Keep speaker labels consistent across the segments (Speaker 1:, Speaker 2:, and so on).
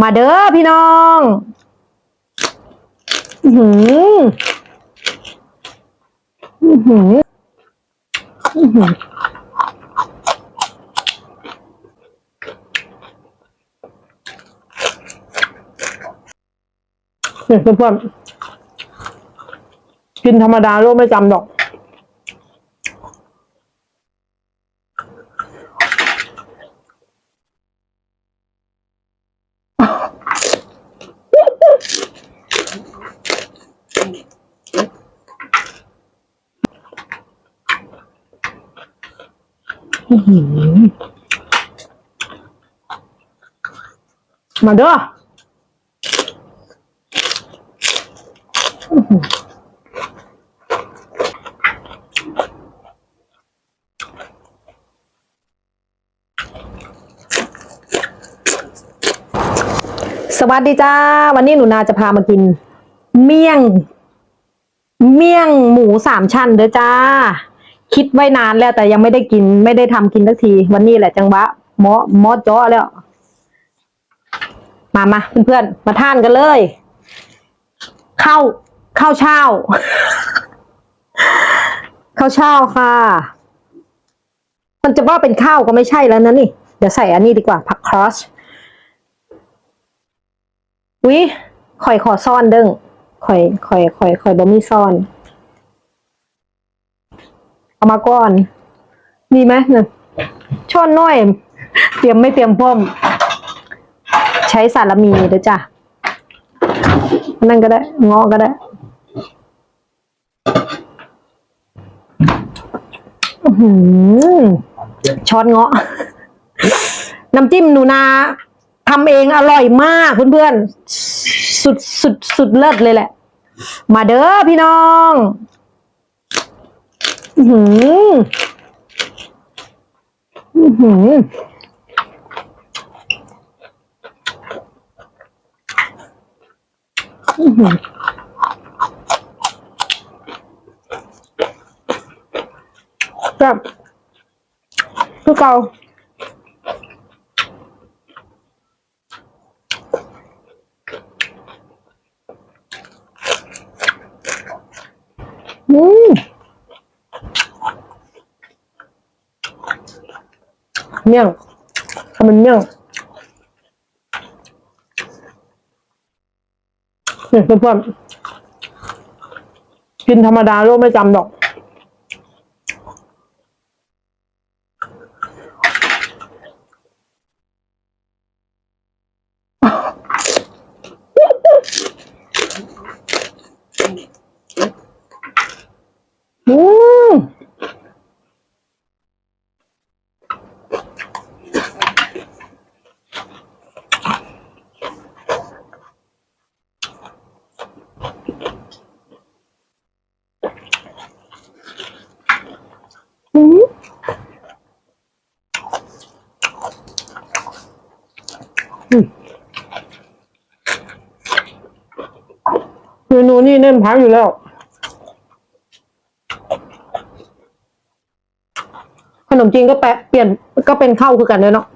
Speaker 1: มาเด้อพี่น้องอือหืออือหืออือหือเนี่ยเพื่อนๆกินธรรมดาโลกไม่จำดอก มาเด้อสวัสดีจ้า วันนี้หนูนาจะพามากิน เมี่ยง เมี่ยงหมูสามชั้นเด้อจ้า คิดไว้นานแล้วแต่ยังไม่ได้กินไม่ได้ทำกินสักที วันนี้แหละจังหวะหมอหมอจ้อแล้ว มามาเพื่อนๆมาทานกันเลยข้าวข้าวเช้าข้าวเช้าค่ะ มันจะว่าเป็นข้าวก็ไม่ใช่แล้วนะนี่ เดี๋ยวใส่อันนี้ดีกว่าผักครอสวิข่อยขอซ่อนเด้งข่อยข่อยข่อยข่อยบ่มีซ่อน เอามาก่อน มีไหมเนี่ยช้อนน้อย เตรียมไม่เตรียมพร้อม ใช้สารมีเด้อจ้ะนั่นก็ได้งอก็ได้ช้อนเงาะ น้ำจิ้มหนูนาทำเองอร่อยมากเพื่อนๆ สุดสุดสุดเลิศเลยแหละ มาเด้อพี่น้อง หืออื้อหืออื้อหือแบบคือเก่าอืม เมี่ยงทำเป็นเมี่ยงเนี่ยเพื่อนๆกินธรรมดาโลกไม่จำดอก อืม อืมอืมเม นูนี่เน้นพักอยู่แล้วขนมจีนก็แปะเปลี่ยนก็เป็นข้าวคือกันเลยเนาะ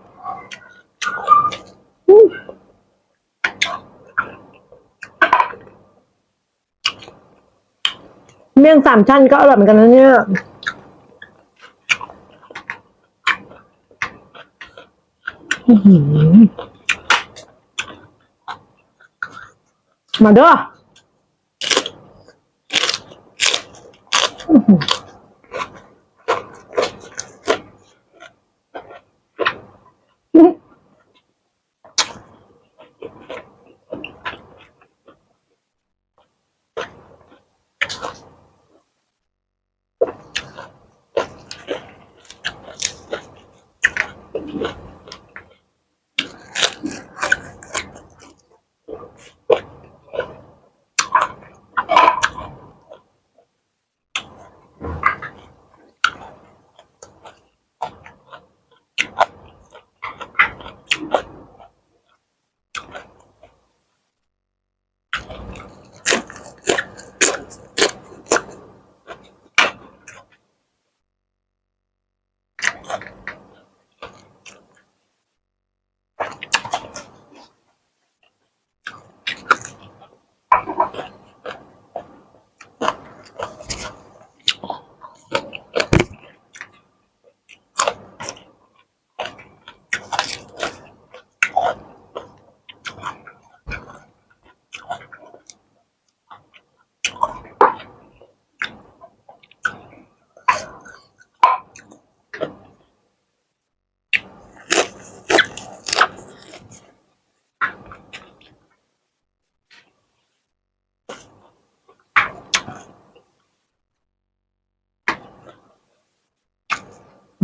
Speaker 1: เมี่ยงสามชั้นก็อร่อยเหมือนกันนะเนี่ยมาเด้อ Mm-hmm.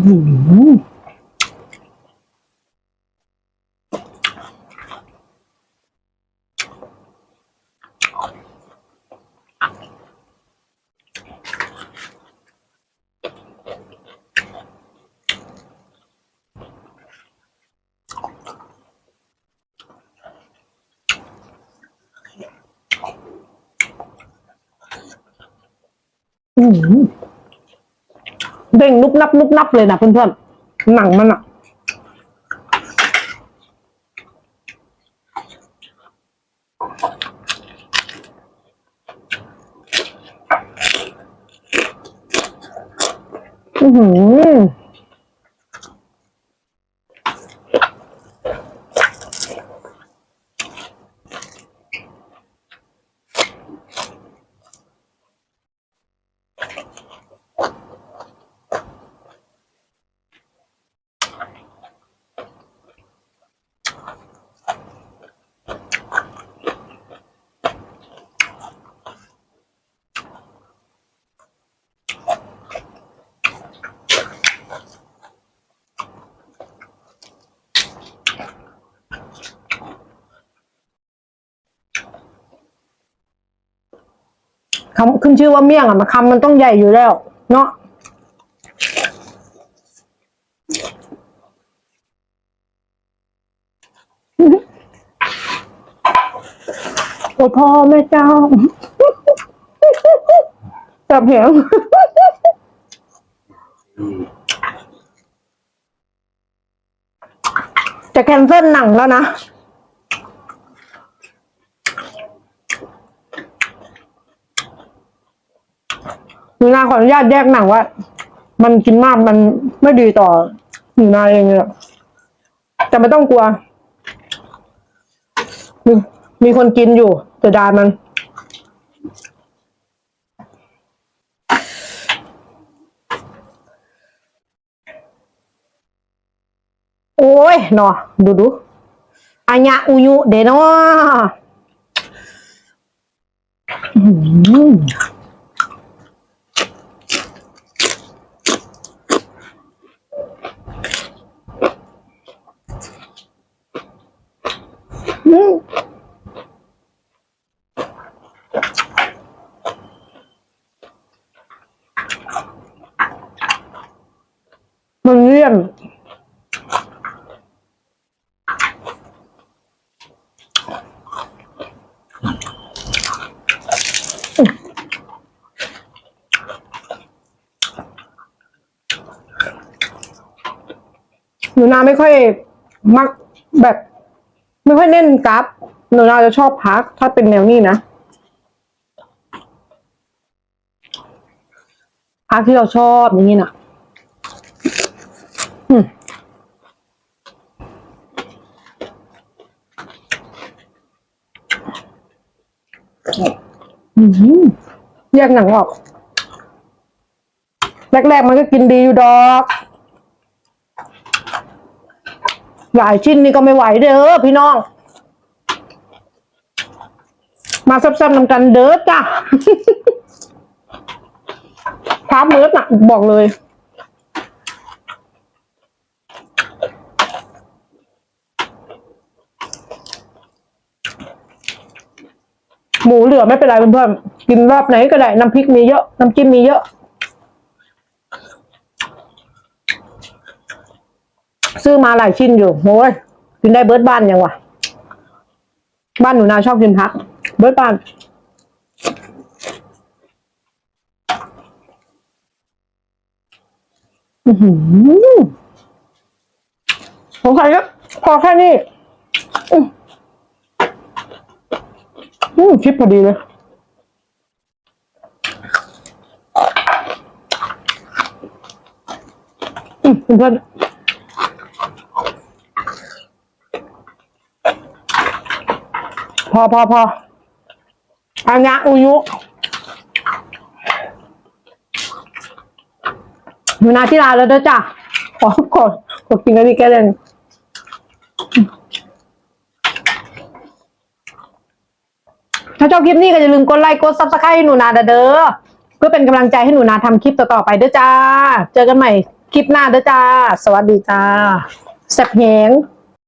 Speaker 1: หืออืม เด้งนุบนับนุบนับเลยนะเพื่อนๆหนังมันอะอือหือ คำขึ้นชื่อว่าเมี่ยงอะมันคำมันต้องใหญ่อยู่แล้ว เนาะโอ้พ่อแม่เจ้าจับเหวจะแคนเซิลหนังแล้วนะ หนูนาขออนุญาตแยกหนังว่า มันกินมากมันไม่ดีต่อหนูนาเองเลยแต่ไม่ต้องกลัว มีมีคนกินอยู่แต่ดายมันโอ้ยเนาะดูดูอัญญะอุยุเดเนาะอื้อหือ อืมมันเลี่ ยนหนูนาไม่ค่อยมักแบบ ไม่ค่อยเน้นกราฟหนูนาจะชอบพัก ถ้าเป็นแนวนี้นะพักที่เราชอบอย่างนี้นะอืมอืม แยกหนังออกแรกๆมันก็กินดีอยู่ดอก หลายชิ้นนี่ก็ไม่ไหวเด้อพี่น้อง มาซับๆนำกันเด้อจ้ะพาเมิร์ดน่ะบอกเลย หมูเหลือไม่เป็นไรเพื่อนๆกินรอบไหนก็ได้ น้ำพริกมีเยอะ น้ำจิ้มมีเยอะ ซื้อมาหลายชิ้นอยู่โอ้ยกินได้เบิร์ดบ้านยังวะบ้านหนูนาชอบกินพัก เบิร์ดบ้านอือหือสงสัยก็พอแค่นี้ อืมอืมคิดพอดีเลยอืมเพื่อนพอพอพออันยะอุยุหนูนาที่ร้านแล้วเด้อจ้ะขอกดกดกินกันดีแกเลยาชอบคลิปนี้ก็อย่าลืมกดไลค์กดซับสไครต์ให้หนูนาเด้อเพื่อเป็นกำลังใจให้หนูนาทำคลิปต่อๆไปเด้อจ้า เจอกันใหม่คลิปคลิปหน้าเด้อจ้า สวัสดีจ้าแซ่บแหง